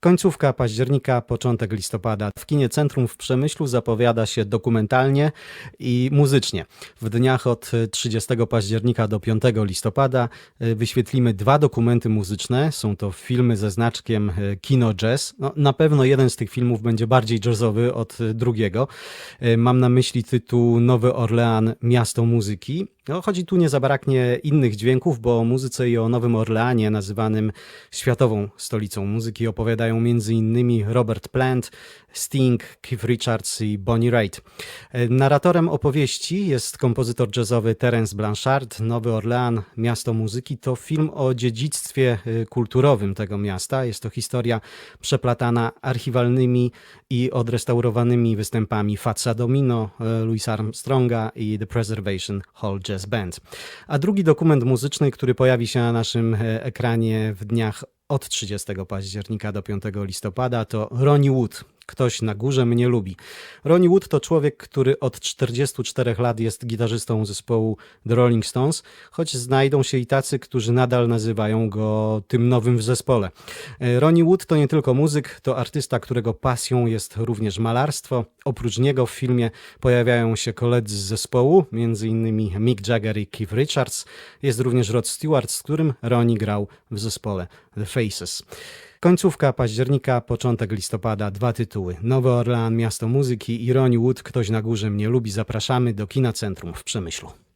Końcówka października, początek listopada. W kinie Centrum w Przemyślu zapowiada się dokumentalnie i muzycznie. W dniach od 30 października do 5 listopada y, wyświetlimy dwa dokumenty muzyczne. Są to filmy ze znaczkiem y, Kino Jazz. No, na pewno jeden z tych filmów będzie bardziej jazzowy od y, drugiego. Mam na myśli tytuł Nowy Orlean Miasto Muzyki. No, chodzi tu nie zabraknie innych dźwięków, bo o muzyce i o Nowym Orleanie, nazywanym światową stolicą muzyki, opowiadają m.in. Robert Plant, Sting, Keith Richards i Bonnie Raitt. Narratorem opowieści jest kompozytor jazzowy Terence Blanchard. Nowy Orlean, miasto muzyki, to film o dziedzictwie e, kulturowym tego miasta. Jest to historia przeplatana archiwalnymi i odrestaurowanymi występami Fatsa Domino, e, Louis Armstronga i The Preservation Hall Jazz A drugi dokument muzyczny, który pojawi się na naszym e, ekranie w dniach od 30 października do 5 listopada to Ronnie Wood. Ktoś na górze mnie lubi. Ronnie Wood to człowiek, który od 44 lat jest gitarzystą zespołu The Rolling Stones, choć znajdą się i tacy, którzy nadal nazywają go tym nowym w zespole. E, Ronnie Wood to nie tylko muzyk, to artysta, którego pasją jest również malarstwo. Oprócz niego w filmie pojawiają się koledzy z zespołu, m.in. Mick Jagger i Keith Richards. Jest również Rod Stewart, z którym Ronnie grał w zespole The Faces. Końcówka października, początek listopada, dwa tytuły. Nowy Orlean, Miasto Muzyki i Ronnie Wood, Ktoś na górze mnie lubi. Zapraszamy do Kina Centrum w Przemyślu.